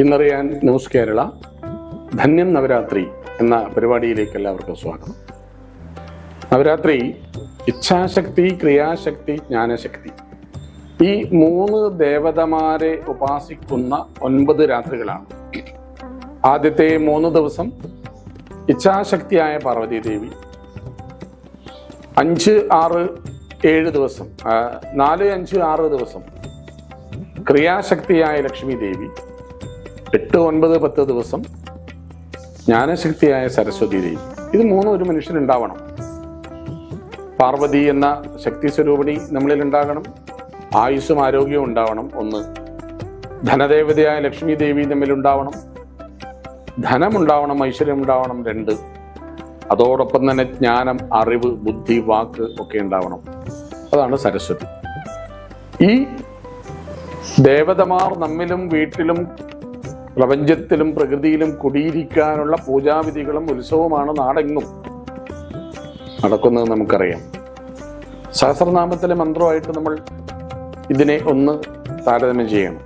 ഇന്നറിയാൻ news Kerala ധന്യം നവരാത്രി എന്ന പരിപാടിയിലേക്ക് എല്ലാവർക്കും സ്വാഗതം. നവരാത്രി ഇച്ഛാശക്തി ക്രിയാശക്തി ജ്ഞാനശക്തി. ഈ മൂന്ന് ദേവതമാരെ ഉപാസിക്കുന്ന ഒൻപത് രാത്രികളാണ്. ആദ്യത്തെ മൂന്ന് ദിവസം ഇച്ഛാശക്തിയായ പാർവതീദേവി അഞ്ച് ആറ് ഏഴ് ദിവസം നാല് അഞ്ച് ആറ് ദിവസം ക്രിയാശക്തിയായ ലക്ഷ്മി ദേവി. എട്ട് ഒൻപത് പത്ത് ദിവസം ജ്ഞാനശക്തിയായ ദേവി. ഇത് മൂന്നും ഒരു മനുഷ്യനുണ്ടാവണം പാർവതി എന്ന ശക്തി സ്വരൂപിണി നമ്മളിൽ ഉണ്ടാകണം. ആയുസ്സും ആരോഗ്യവും ഉണ്ടാവണം. ഒന്ന് ധനദേവതയായ ലക്ഷ്മി ദേവി തമ്മിൽ ഉണ്ടാവണം. ധനമുണ്ടാവണം ഐശ്വര്യം ഉണ്ടാവണം. രണ്ട് അതോടൊപ്പം തന്നെ ജ്ഞാനം അറിവ് ബുദ്ധി വാക്ക് ഒക്കെ ഉണ്ടാവണം. അതാണ് സരസ്വതി. ഈ ദേവതമാർ നമ്മിലും വീട്ടിലും പ്രപഞ്ചത്തിലും പ്രകൃതിയിലും കുടിയിരിക്കാനുള്ള പൂജാവിധികളും ഉത്സവമാണ് നാടെങ്ങും. നടക്കുന്നത് നമുക്കറിയാം. സഹസ്രനാമത്തിലെ മന്ത്രമായിട്ട് നമ്മൾ ഇതിനെ ഒന്ന് താരതമ്യം ചെയ്യണം.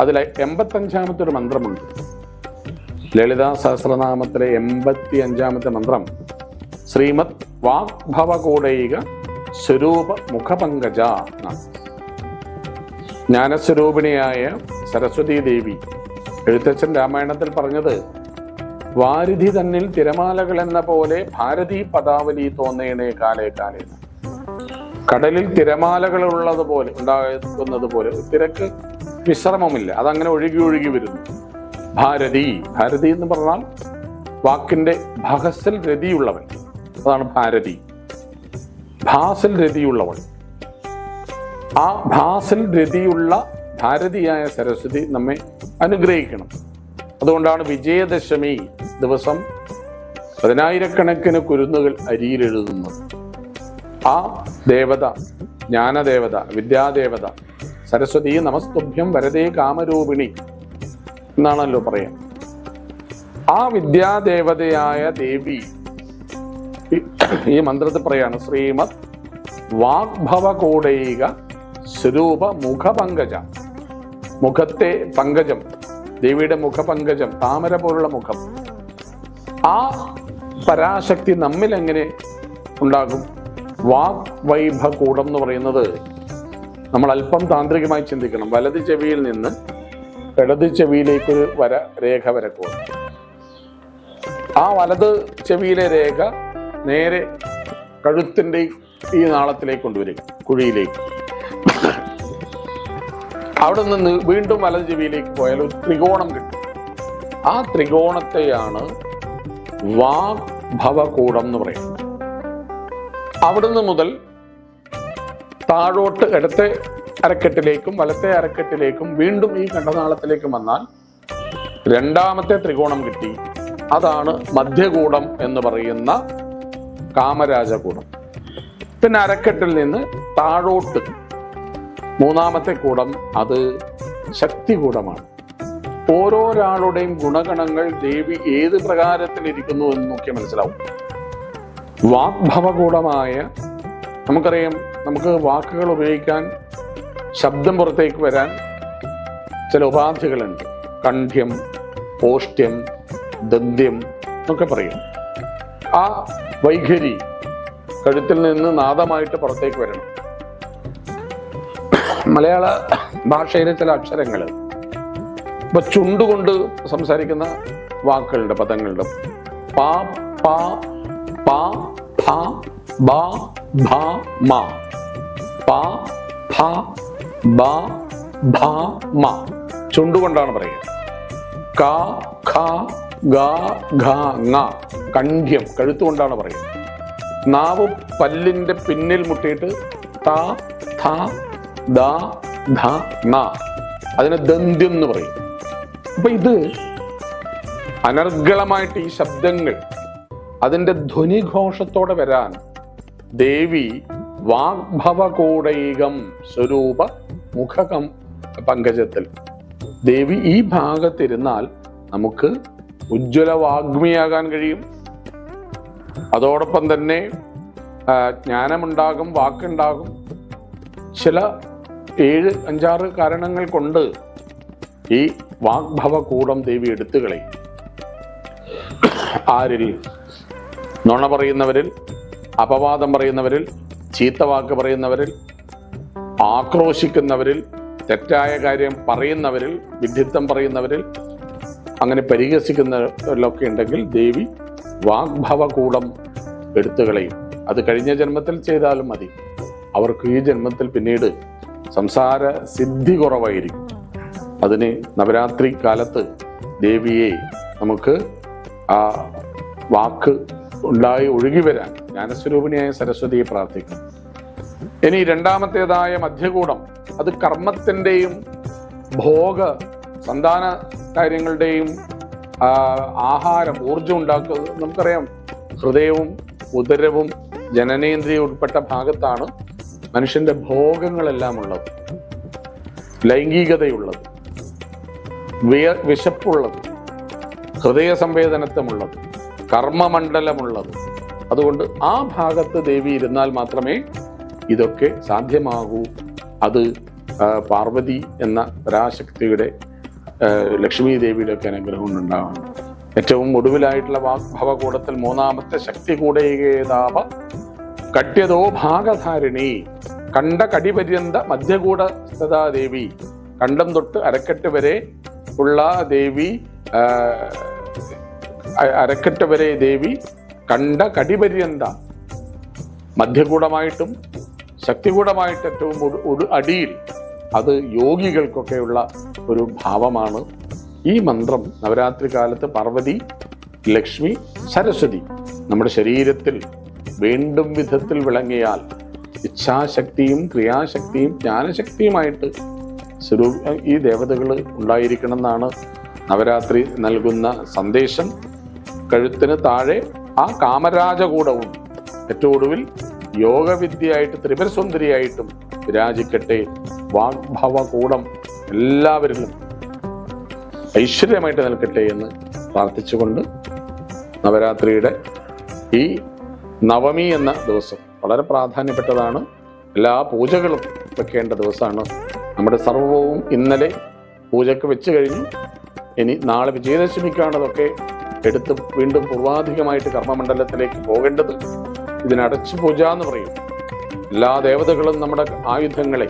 അതിൽ എൺപത്തഞ്ചാമത്തെ ഒരു മന്ത്രമുണ്ട്. ലളിതാ സഹസ്രനാമത്തിലെ എൺപത്തി അഞ്ചാമത്തെ മന്ത്രം ശ്രീമത് വാഗ്ഭവകൂടൈക സ്വരൂപ മുഖപങ്കജ എന്നാണ് ജ്ഞാനസ്വരൂപിണിയായ സരസ്വതി ദേവി എഴുത്തച്ഛൻ രാമായണത്തിൽ പറഞ്ഞത് വാരിധി തന്നിൽ തിരമാലകൾ എന്ന പോലെ ഭാരതി പദാവലി തോന്നേണേ കാലേ കാലേ. കടലിൽ തിരമാലകൾ ഉള്ളത് പോലെ ഉണ്ടാകുന്നത് പോലെ തിരക്ക് വിശ്രമമില്ല. അതങ്ങനെ ഒഴുകി ഒഴുകി വരുന്നു. ഭാരതി ഭാരതി എന്ന് പറഞ്ഞാൽ വാക്കിന്റെ ഭഹസിൽ രതിയുള്ളവൻ. അതാണ് ഭാരതി. ഭാസിൽ രതിയുള്ളവൻ ആ ഭാസിൽ രതിയുള്ള ഭാരതിയായ സരസ്വതി നമ്മെ അനുഗ്രഹിക്കണം. അതുകൊണ്ടാണ് വിജയദശമി ദിവസം പതിനായിരക്കണക്കിന് കുരുന്നുകൾ അരിയിലെഴുതുന്നത് ആ ദേവത ജ്ഞാനദേവത വിദ്യാദേവത സരസ്വതി നമസ്തുഭ്യം വരതേ കാമരൂപിണി എന്നാണല്ലോ പറയാം. ആ വിദ്യാദേവതയായ ദേവി ഈ- ഈ മന്ത്രത്തിൽ പറയാണ് ശ്രീമത് വാഗ്ഭവകൂടൈക സ്വരൂപ മുഖപങ്കജ. മുഖത്തെ പങ്കജം ദേവിയുടെ മുഖപങ്കജം താമര പോലുള്ള മുഖം. ആ പരാശക്തി നമ്മിൽ എങ്ങനെ ഉണ്ടാകും? വാഗ് വൈഭകൂടം എന്ന് പറയുന്നത് നമ്മൾ അല്പം താന്ത്രികമായി ചിന്തിക്കണം. വലത് ചെവിയിൽ നിന്ന് ഇടത് ചെവിയിലേക്കൊരു വര രേഖ വരക്കുക ആ വലത് ചെവിയിലെ രേഖ നേരെ കഴുത്തിന്റെ ഈ നാളത്തിലേക്ക് കൊണ്ടുവരിക കുഴിയിലേക്ക്. അവിടെ നിന്ന് വീണ്ടും വലത് ചെവിയിലേക്ക് പോയാൽ ഒരു ത്രികോണം കിട്ടും. ആ ത്രികോണത്തെയാണ് വാഗ്ഭവകൂടം എന്ന് പറയുന്നത്. അവിടുന്ന് മുതൽ താഴോട്ട് ഇടത്തെ അരക്കെട്ടിലേക്കും വലത്തെ അരക്കെട്ടിലേക്കും വീണ്ടും ഈ കണ്ടനാളത്തിലേക്കും വന്നാൽ രണ്ടാമത്തെ ത്രികോണം കിട്ടി. അതാണ് മധ്യകൂടം എന്ന് പറയുന്ന കാമരാജകൂടം. പിന്നെ അരക്കെട്ടിൽ നിന്ന് താഴോട്ട് മൂന്നാമത്തെ കൂടം അത് ശക്തി ശക്തികൂടമാണ്. ഓരോരാളുടെയും ഗുണഗണങ്ങൾ ദേവി ഏത് പ്രകാരത്തിലിരിക്കുന്നു എന്ന് നോക്കിയാൽ മനസ്സിലാവും. വാഗ്ഭവകൂടമായ നമുക്കറിയാം നമുക്ക് വാക്കുകൾ ഉപയോഗിക്കാൻ ശബ്ദം പുറത്തേക്ക് വരാൻ ചില ഉപാധികളുണ്ട്. കണ്ഠ്യം പോഷ്ട്യം ദന്ത്യം എന്നൊക്കെ പറയും. ആ വൈഖരി കഴുത്തിൽ നിന്ന് നാദമായിട്ട് പുറത്തേക്ക് വരണം. മലയാള ഭാഷയിലെ ചില അക്ഷരങ്ങൾ ഇപ്പൊ ചുണ്ടുകൊണ്ട് സംസാരിക്കുന്ന വാക്കുകളുടെ പദങ്ങളുടെ പാ പാ പാ ഫ ബ ഭ മ. പാ ഫ ബ ഭ മ. ചുണ്ടുകൊണ്ടാണ് പറയുക. ക ഖ ഗ ഘ കണ്ഠ്യം കഴുത്തുകൊണ്ടാണ് പറയുക. നാവ് പല്ലിന്റെ പിന്നിൽ മുട്ടിയിട്ട് ത ഥ ദ ധ അതിന് ദന്ത്യം എന്ന് പറയും. അപ്പൊ ഇത് അനർഗളമായിട്ട് ഈ ശബ്ദങ്ങൾ അതിന്റെ ധ്വനിഘോഷത്തോടെ വരാൻ ദേവി വാഗ്ഭവകൂടൈകം സ്വരൂപ മുഖകം പങ്കജത്തിൽ. ദേവി ഈ ഭാഗത്തിരുന്നാൽ നമുക്ക് ഉജ്ജ്വല വാഗ്മിയാകാൻ കഴിയും. അതോടൊപ്പം തന്നെ ജ്ഞാനമുണ്ടാകും വാക്കുണ്ടാകും. ചില ഏഴ് അഞ്ചാറ് കാരണങ്ങൾ കൊണ്ട് ഈ വാഗ്ഭവകൂടം ദേവി എടുത്തുകളയും ആരിൽ? നുണ പറയുന്നവരിൽ അപവാദം പറയുന്നവരിൽ ചീത്ത വാക്ക് പറയുന്നവരിൽ ആക്രോശിക്കുന്നവരിൽ തെറ്റായ കാര്യം പറയുന്നവരിൽ വിഡിത്തം പറയുന്നവരിൽ അങ്ങനെ പരിഹസിക്കുന്നവരിലൊക്കെ ഉണ്ടെങ്കിൽ ദേവി വാഗ്ഭവകൂടം എടുത്തുകളയും അത് കഴിഞ്ഞ ജന്മത്തിൽ ചെയ്താലും മതി. അവർക്ക് ഈ ജന്മത്തിൽ പിന്നീട് സംസാര സിദ്ധി കുറവായിരിക്കും. അതിന് നവരാത്രി കാലത്ത് ദേവിയെ നമുക്ക് ആ വാക്ക് ഉണ്ടായി ഒഴുകി വരാൻ ജ്ഞാനസ്വരൂപിണിയായ സരസ്വതിയെ പ്രാർത്ഥിക്കണം ഇനി രണ്ടാമത്തേതായ മധ്യകൂടം അത് കർമ്മത്തിന്റെയും ഭോഗ സന്താന കാര്യങ്ങളുടെയും ആഹാരം ഊർജം ഉണ്ടാക്കുക നമുക്കറിയാം. ഹൃദയവും ഉദരവും ജനനേന്ദ്രിയ ഉൾപ്പെട്ട ഭാഗത്താണ് മനുഷ്യന്റെ ഭോഗങ്ങളെല്ലാം ഉള്ളത് ലൈംഗികതയുള്ളത് വിശപ്പുള്ളത് ഹൃദയ സംവേദനത്വമുള്ളത് കർമ്മമണ്ഡലമുള്ളത്. അതുകൊണ്ട് ആ ഭാഗത്ത് ദേവി ഇരുന്നാൽ മാത്രമേ ഇതൊക്കെ സാധ്യമാകൂ. അത് പാർവതി എന്ന പരാശക്തിയുടെ ലക്ഷ്മി ദേവിയുടെ ഒക്കെ അനുഗ്രഹം ഉണ്ടാവണം ഏറ്റവും ഒടുവിലായിട്ടുള്ള വാഗ്ഭവകൂടത്തിൽ മൂന്നാമത്തെ ശക്തി കൂടേതാപ കട്യതോ ഭാഗധാരിണി. കണ്ട കടിപര്യന്ത മധ്യകൂട സ്ഥിതാ ദേവി കണ്ടം തൊട്ട് അരക്കെട്ട് വരെ ഉള്ള ദേവി അരക്കെട്ട് വരെ ദേവി കണ്ട കടിപര്യന്ത. മധ്യകൂടമായിട്ടും ശക്തികൂടമായിട്ട് ഏറ്റവും ഒടു അടിയിൽ. അത് യോഗികൾക്കൊക്കെയുള്ള ഒരു ഭാവമാണ്. ഈ മന്ത്രം നവരാത്രി കാലത്ത് പാർവതി ലക്ഷ്മി സരസ്വതി നമ്മുടെ ശരീരത്തിൽ വീണ്ടും വിധത്തിൽ വിളങ്ങിയാൽ ഇച്ഛാശക്തിയും ക്രിയാശക്തിയും ജ്ഞാനശക്തിയുമായിട്ട് സ്വരൂപ ഈ ദേവതകൾ ഉണ്ടായിരിക്കണം എന്നാണ് നവരാത്രി നൽകുന്ന സന്ദേശം. കഴുത്തിന് താഴെ ആ കാമരാജകൂടവും ഏറ്റവും ഒടുവിൽ യോഗവിദ്യയായിട്ട് ത്രിപുരസുന്ദരിയായിട്ടും വിരാജിക്കട്ടെ. വാഗ്ഭവകൂടം എല്ലാവരിലും ഐശ്വര്യമായിട്ട് നിൽക്കട്ടെ എന്ന് പ്രാർത്ഥിച്ചുകൊണ്ട് നവരാത്രിയുടെ ഈ നവമി എന്ന ദിവസം വളരെ പ്രാധാന്യപ്പെട്ടതാണ്. എല്ലാ പൂജകളും വെക്കേണ്ട ദിവസമാണ്. നമ്മുടെ സർവവും ഇന്നലെ പൂജയ്ക്ക് വെച്ച് കഴിഞ്ഞു. ഇനി നാളെ വിജയദശമിക്കാണതൊക്കെ എടുത്ത് വീണ്ടും പൂർവാധികമായിട്ട് കർമ്മമണ്ഡലത്തിലേക്ക് പോകേണ്ടത് ഇതിനടച്ചു പൂജ എന്ന് പറയും. എല്ലാ ദേവതകളും നമ്മുടെ ആയുധങ്ങളെ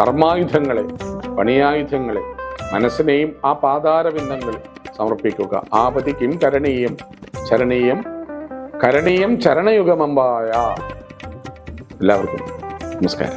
കർമായുധങ്ങളെ പണിയായുധങ്ങളെ മനസ്സിനെയും ആ പാതാരബിന്ദങ്ങളെ സമർപ്പിക്കുക. ആപതി കിം കരണീയം ചരണീയം കരണീയം ചരണയുഗമമ്പായ. എല്ലാവർക്കും നമസ്കാരം.